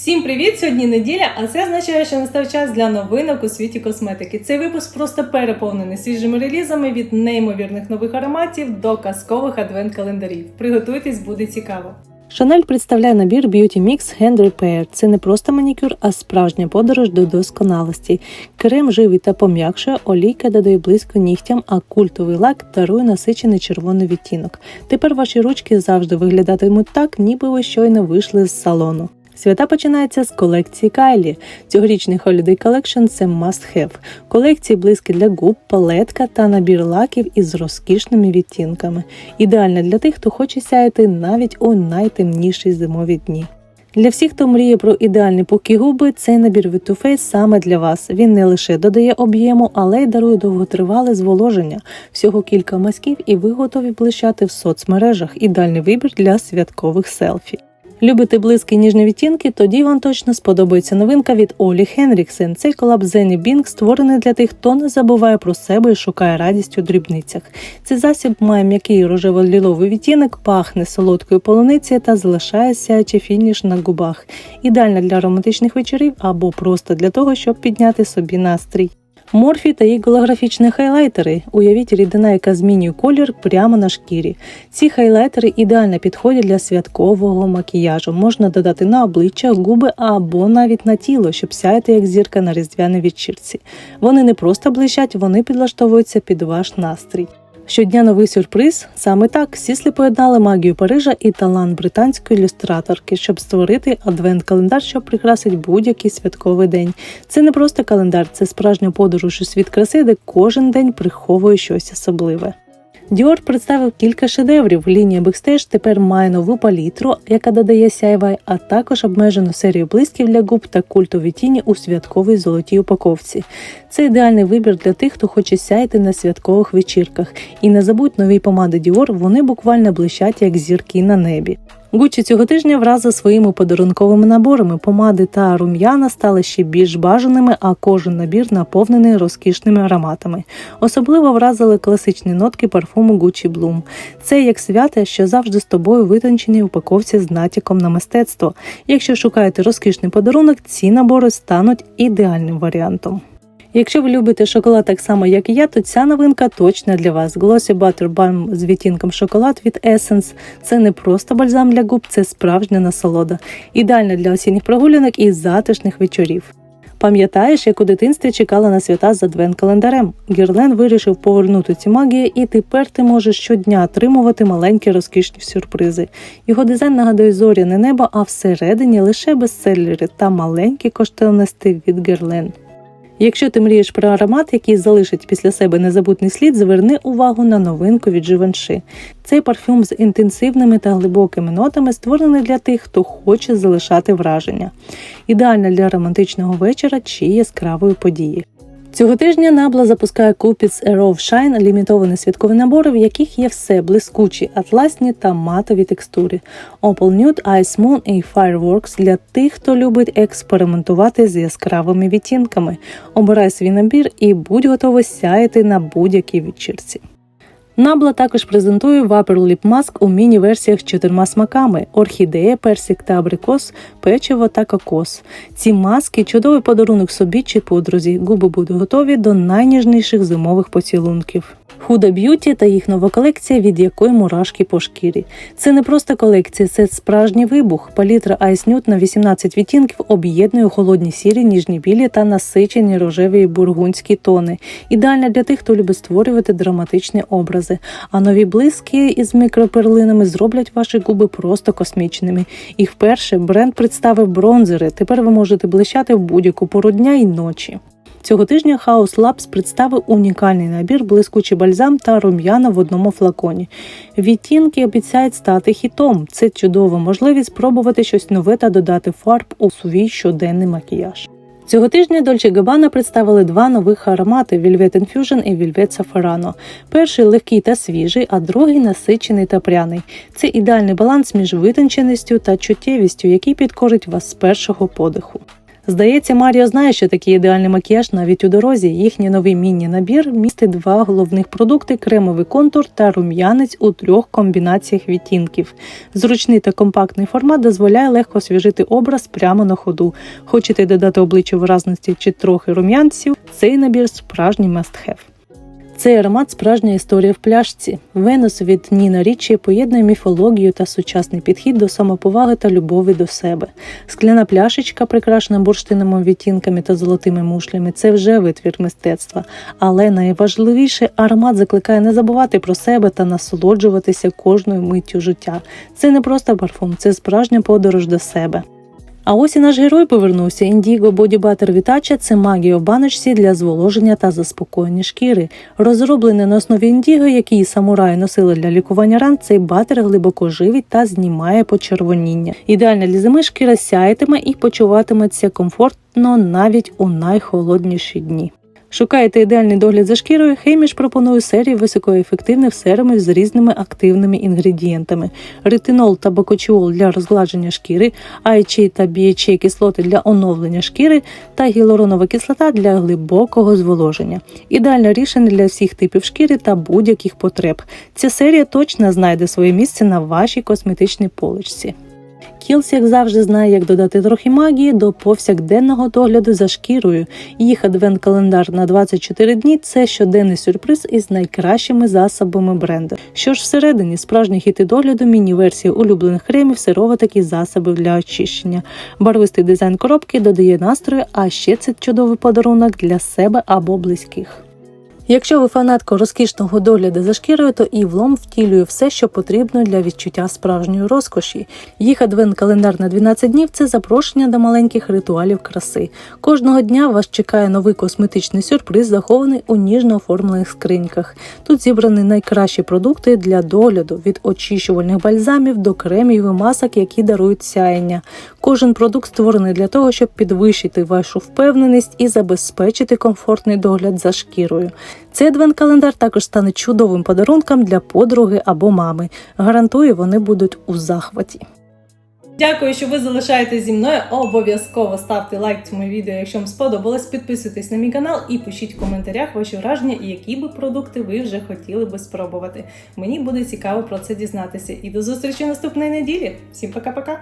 Всім привіт! Сьогодні неділя, а це означає, що настав час для новинок у світі косметики. Цей випуск просто переповнений свіжими релізами від неймовірних нових ароматів до казкових адвент-календарів. Приготуйтесь, буде цікаво. Шанель представляє набір Beauty Mix Hand Repair. Це не просто манікюр, а справжня подорож до досконалості. Крем живий та пом'якшує, олійка додає близько нігтям, а культовий лак дарує насичений червоний відтінок. Тепер ваші ручки завжди виглядатимуть так, ніби ви щойно вийшли з салону. Свята починається з колекції Кайлі. Цьогорічний Holiday Collection – це must have. Колекції близькі для губ, палетка та набір лаків із розкішними відтінками. Ідеальна для тих, хто хоче сяяти навіть у найтемніші зимові дні. Для всіх, хто мріє про ідеальні пухкі губи, цей набір від Too Faced саме для вас. Він не лише додає об'єму, але й дарує довготривале зволоження. Всього кілька мазків, і ви готові блищати в соцмережах. Ідеальний вибір для святкових селфі. Любите близькі ніжні відтінки? Тоді вам точно сподобається новинка від Олі Хенріксен. Цей колаб Зені Бінг створений для тих, хто не забуває про себе і шукає радість у дрібницях. Цей засіб має м'який рожево-ліловий відтінок, пахне солодкою полуницею та залишає сяючий фініш на губах. Ідеальна для романтичних вечорів або просто для того, щоб підняти собі настрій. Морфі та їх голографічні хайлайтери. Уявіть рідина, яка змінює колір прямо на шкірі. Ці хайлайтери ідеально підходять для святкового макіяжу. Можна додати на обличчя, губи або навіть на тіло, щоб сяяти як зірка на різдвяній вечірці. Вони не просто блищать, вони підлаштовуються під ваш настрій. Щодня новий сюрприз. Саме так Сіслі поєднали магію Парижа і талант британської ілюстраторки, щоб створити адвент-календар, що прикрасить будь-який святковий день. Це не просто календар, це справжня подорож у світ краси, де кожен день приховує щось особливе. Dior представив кілька шедеврів. Лінія Бекстеж тепер має нову палітру, яка додає сяйва, а також обмежену серію блисків для губ та культові тіні у святковій золотій упаковці. Це ідеальний вибір для тих, хто хоче сяяти на святкових вечірках. І не забудь нові помади Діор, вони буквально блищать як зірки на небі. Гуччі цього тижня вразив своїми подарунковими наборами. Помади та рум'яна стали ще більш бажаними, а кожен набір наповнений розкішними ароматами. Особливо вразили класичні нотки парфуму Gucci Bloom. Це як свято, що завжди з тобою витончені упаковці з натяком на мистецтво. Якщо шукаєте розкішний подарунок, ці набори стануть ідеальним варіантом. Якщо ви любите шоколад так само, як і я, то ця новинка точно для вас. Glossy Butter Balm з відтінком шоколад від Essence – це не просто бальзам для губ, це справжня насолода. Ідеальна для осінніх прогулянок і затишних вечорів. Пам'ятаєш, як у дитинстві чекала на свята з адвент-календарем? Гірлен вирішив повернути ці магії, і тепер ти можеш щодня отримувати маленькі розкішні сюрпризи. Його дизайн нагадує зоряне небо, а всередині лише бестселери та маленькі коштовності від Герлен. Якщо ти мрієш про аромат, який залишить після себе незабутний слід, зверни увагу на новинку від Givenchy. Цей парфюм з інтенсивними та глибокими нотами створений для тих, хто хоче залишати враження. Ідеальна для романтичного вечора чи яскравої події. Цього тижня Набла запускає Купіц Air of Shine лімітовані святкові набори, в яких є все блискучі, атласні та матові текстури. Opal Nude, Ice Moon і Fireworks для тих, хто любить експериментувати з яскравими відтінками. Обирай свій набір і будь готовий сяяти на будь-якій вечірці. Набла також презентує Vapor Lip Mask у міні-версіях з чотирма смаками: орхідея, персик та абрикос, печиво та кокос. Ці маски чудовий подарунок собі чи подрузі. Губи будуть готові до найніжніших зимових поцілунків. Худа Б'юті та їх нова колекція, від якої мурашки по шкірі. Це не просто колекція, це справжній вибух. Палітра Ice Nude на 18 відтінків об'єднує холодні сірі, ніжні білі та насичені рожеві і бургундські тони. Ідеальна для тих, хто любить створювати драматичні образи. А нові блиски із мікроперлинами зроблять ваші губи просто космічними. І вперше бренд представив бронзери. Тепер ви можете блищати в будь-яку пору дня і ночі. Цього тижня House Labs представив унікальний набір блискучий бальзам та рум'яна в одному флаконі. Відтінки обіцяють стати хітом. Це чудова можливість спробувати щось нове та додати фарб у свій щоденний макіяж. Цього тижня Dolce Gabbana представили два нових аромати Velvet Infusion і Velvet Saffarano. Перший легкий та свіжий, а другий насичений та пряний. Це ідеальний баланс між витонченістю та чуттєвістю, який підкорить вас з першого подиху. Здається, Маріо знає, що такий ідеальний макіяж навіть у дорозі. Їхній новий міні-набір містить два головних продукти: кремовий контур та рум'янець у трьох комбінаціях відтінків. Зручний та компактний формат дозволяє легко освіжити образ прямо на ходу. Хочете додати обличчю виразності чи трохи рум'янців? Цей набір справжній must-have. Цей аромат справжня історія в пляшці. Венус від Ніна Річі поєднує міфологію та сучасний підхід до самоповаги та любові до себе. Скляна пляшечка, прикрашена бурштиновими відтінками та золотими мушлями, це вже витвір мистецтва. Але найважливіше аромат закликає не забувати про себе та насолоджуватися кожною миттю життя. Це не просто парфум, це справжня подорож до себе. А ось і наш герой повернувся. Індіго Бодібатер Вітача – це магія в баночці для зволоження та заспокоєння шкіри. Розроблений на основі індіго, який самураї носили для лікування ран, цей батер глибоко живить та знімає почервоніння. Ідеальна для зими шкіра сяятиме і почуватиметься комфортно навіть у найхолодніші дні. Шукаєте ідеальний догляд за шкірою? Хейміш пропонує серію високоефективних серумів з різними активними інгредієнтами: ретинол та бакочіол для розгладження шкіри, айчей та біячей кислоти для оновлення шкіри та гіалуронова кислота для глибокого зволоження. Ідеальне рішення для всіх типів шкіри та будь-яких потреб. Ця серія точно знайде своє місце на вашій косметичній поличці. Кілс, як завжди, знає, як додати трохи магії до повсякденного догляду за шкірою. Їх адвент-календар на 24 дні це щоденний сюрприз із найкращими засобами бренду. Що ж всередині справжні хіти догляду, міні-версії улюблених кремів, сироваток і засобів для очищення. Барвистий дизайн коробки додає настрою, а ще це чудовий подарунок для себе або близьких. Якщо ви фанатка розкішного догляду за шкірою, то і влом втілює все, що потрібно для відчуття справжньої розкоші. Їх адвент-календар на 12 днів це запрошення до маленьких ритуалів краси. Кожного дня вас чекає новий косметичний сюрприз, захований у ніжно оформлених скриньках. Тут зібрані найкращі продукти для догляду від очищувальних бальзамів до кремів і масок, які дарують сяєння. Кожен продукт створений для того, щоб підвищити вашу впевненість і забезпечити комфортний догляд за шкірою. Цей адвент-календар також стане чудовим подарунком для подруги або мами. Гарантую, вони будуть у захваті. Дякую, що ви залишаєтесь зі мною. Обов'язково ставте лайк цьому відео, якщо вам сподобалось. Підписуйтесь на мій канал і пишіть в коментарях ваші враження які би продукти ви вже хотіли би спробувати. Мені буде цікаво про це дізнатися. І до зустрічі наступної неділі. Всім пока-пока!